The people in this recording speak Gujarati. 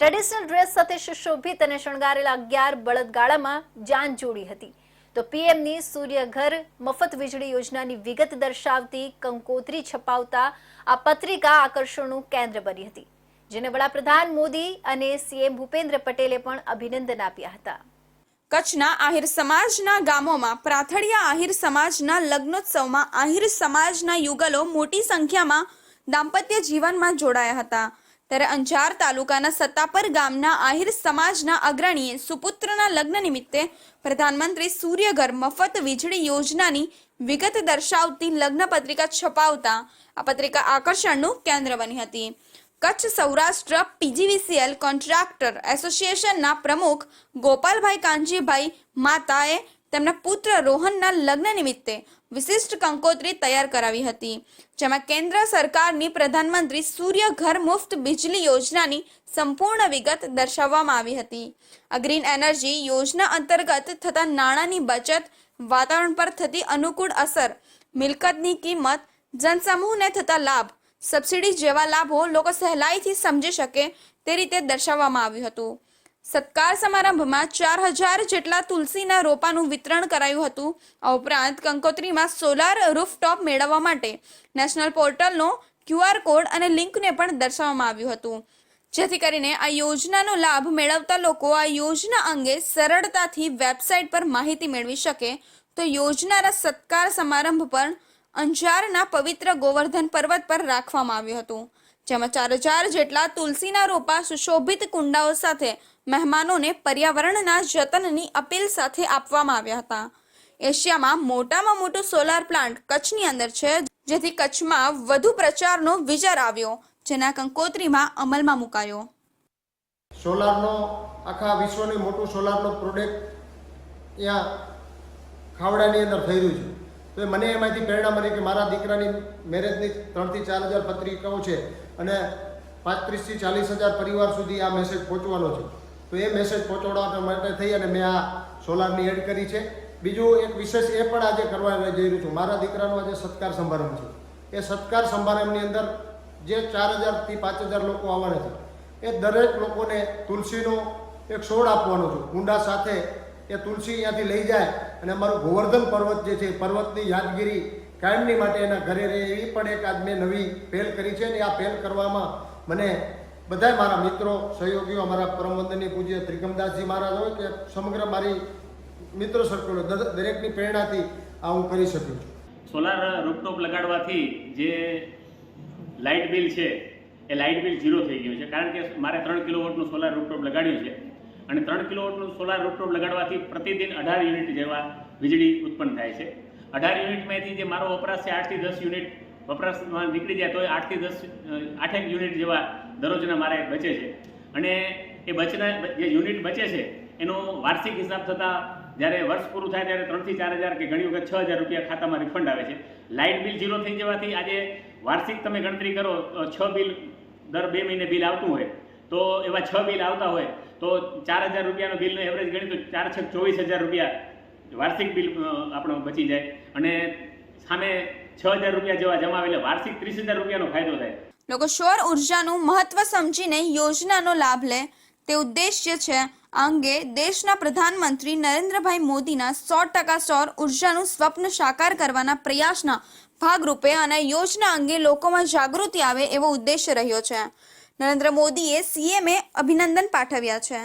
ટ્રેડિશનલ ડ્રેસ સાથે સુશોભિત અને શણગારેલા અગિયાર બળદગાળામાં જાન જોડી હતી. તો પીએમની સૂર્યઘર મફત વીજળી યોજનાની વિગત દર્શાવતી કંકોત્રી છપાવતા આ પત્રિકા આકર્ષણનું કેન્દ્ર બની હતી, જેને વડાપ્રધાન મોદી અને સીએમ ભૂપેન્દ્ર પટેલે પણ અભિનંદન આપ્યા હતા. કચ્છના આહિર સમાજના ગામોમાં, પ્રાથળિયા આહિર સમાજના લગ્નોત્સવમાં, આહિર સમાજના યુગલો મોટી સંખ્યામાં દાંપત્ય જીવનમાં જોડાયા હતા. ત્યારે અંજાર તાલુકાના સત્તાપર ગામના આહિર સમાજના અગ્રણીએ સુપુત્રના લગ્ન નિમિત્તે પ્રધાનમંત્રી સૂર્યઘર મફત વીજળી યોજનાની વિગત દર્શાવતી લગ્ન પત્રિકા છપાવતા આ પત્રિકા આકર્ષણનું કેન્દ્ર બની હતી. કચ્છ સૌરાષ્ટ્ર પીજીવીસીએલ કોન્ટ્રાક્ટર એસોસિએશનના પ્રમુખ ગોપાલભાઈ કાંજીભાઈ માતાએ તેમના પુત્ર રોહનના લગ્ન નિમિત્તે વિશિષ્ટ કંકોત્રી તૈયાર કરાવી હતી, જેમાં કેન્દ્ર સરકારની પ્રધાનમંત્રી સૂર્ય ઘર મુફ્ત બિજલી યોજનાની સંપૂર્ણ વિગત દર્શાવવામાં આવી હતી. આ ગ્રીન એનર્જી યોજના અંતર્ગત થતા નાણાંની બચત, વાતાવરણ પર થતી અનુકૂળ અસર, મિલકતની કિંમત, જનસમૂહને થતા લાભ, સબસિડી જેવા લાભો લોકો સહેલાઈથી સમજી શકે તે રીતે દર્શાવવામાં આવ્યું હતું. સત્કાર સમારંભમાં ચાર હજાર જેટલા તુલસીના રોપાનું વિતરણ કરાયું હતું. આ ઉપરાંત કંકોત્રીમાં સોલાર રૂફટોપ મેળવવા માટે નેશનલ પોર્ટલનો ક્યુઆર કોડ અને લિંકને પણ દર્શાવવામાં આવ્યું હતું. જેથી કરીને આ યોજનાનો લાભ મેળવતા લોકો આ યોજના અંગે સરળતાથી વેબસાઇટ પર માહિતી મેળવી શકે. તો યોજનાના સત્કાર સમારંભ પણ અંજારના પવિત્ર ગોવર્ધન પર્વત પર રાખવામાં આવ્યું હતું. જેમાં ચાર હજાર જેટલા તુલસીના રોપા સુશોભિત કુંડાઓ સાથે મહેમાનોને પર્યાવરણના જતનની અપીલ સાથે આપવામાં આવ્યા હતા. એશિયામાં મોટામાં મોટો સોલાર પ્લાન્ટ કચ્છની અંદર છે, જેથી કચ્છમાં વધુ પ્રચારનો વિચાર આવ્યો, જેના કંકોત્રીમાં અમલમાં મુકાયો. સોલારનો, આખા વિશ્વનું મોટું સોલારનો પ્રોડક્ટ ત્યાં ખાવડાની અંદર થઈ રહ્યું છે. તો એ મને એમાંથી પ્રેરણા મળી કે મારા દીકરાની મેરેજની ત્રણથી ચાર હજાર પત્રિકાઓ છે અને પાંત્રીસથી ચાલીસ હજાર પરિવાર સુધી આ મેસેજ પહોંચવાનો છે. તો એ મેસેજ પહોંચાડવા માટે થઈ અને મેં આ સોલારની એડ કરી છે. બીજું એક વિશેષ એ પણ આજે કરવા જઈ રહ્યું છું. મારા દીકરાનો આજે સત્કાર સમારંભ છે. એ સત્કાર સમારંભની અંદર જે ચાર હજારથી પાંચ હજાર લોકો આવવાના છે, એ દરેક લોકોને તુલસીનો એક છોડ આપવાનો છું. કુંડા સાથે એ તુલસી અહીંયાથી લઈ જાય અને અમારું ગોવર્ધન પર્વત જે છે, પર્વતની યાદગીરી કાયમની માટે એના ઘરે રહે એવી પણ એક આજ મેં નવી પહેલ કરી છે અને આ પહેલ કરવામાં મને બધાય મારા મિત્રો, સહયોગીઓ, અમારા પરમવંદનની પૂજ્ય ત્રિકમદાસજી મહારાજ હોય કે સમગ્ર મારી મિત્ર સર્કલ દરેકની પ્રેરણાથી આ હું કરી શકું છું. સોલાર રૂપટોપ લગાડવાથી જે લાઇટ બિલ છે, એ લાઇટ બિલ ઝીરો થઈ ગયું છે. કારણ કે મારે ત્રણ કિલોવોટનું સોલાર રૂપટોપ લગાડ્યું છે. અને ત્રણ કિલોવોટનું સોલાર રૂપટોપ લગાડવાથી પ્રતિદિન અઢાર યુનિટ જેવા વીજળી ઉત્પન્ન થાય છે. અઢાર યુનિટમાંથી જે મારો વપરાશ છે આઠથી દસ યુનિટ વપરાશમાં નીકળી જાય તો એ આઠથી દસ આઠેક યુનિટ જેવા દરરોજના મારે બચે છે. અને એ બચના, જે યુનિટ બચે છે, એનો વાર્ષિક હિસાબ થતાં જ્યારે વર્ષ પૂરું થાય ત્યારે ત્રણથી ચાર હજાર કે ઘણી વખત છ હજાર રૂપિયા ખાતામાં રિફંડ આવે છે. લાઇટ બિલ ઝીરો થઈ જવાથી આજે વાર્ષિક તમે ગણતરી કરો છ બિલ દર બે મહિને બિલ આવતું હોય. તો એવા છ બિલ આવતા હોય, તો ચાર હજાર રૂપિયાનું બિલનો એવરેજ ગણી તો ચાર છ ચોવીસ હજાર રૂપિયા વાર્ષિક બિલ આપણો બચી જાય. અને સામે છ હજાર રૂપિયા જેવા જમા આવે એટલે વાર્ષિક ત્રીસ હજાર રૂપિયાનો ફાયદો થાય. લોકો સૌર ઉર્જાનું મહત્વ સમજીને યોજનાનો લાભ લે. તે ઉદ્દેશ્ય છે અંગે દેશના પ્રધાનમંત્રી નરેન્દ્રભાઈ મોદીના સો ટકા સૌર ઉર્જાનું સ્વપ્ન સાકાર કરવાના પ્રયાસના ભાગરૂપે અને યોજના અંગે લોકોમાં જાગૃતિ આવે એવો ઉદ્દેશ્ય રહ્યો છે. નરેન્દ્ર મોદીએ સીએમએ અભિનંદન પાઠવ્યા છે.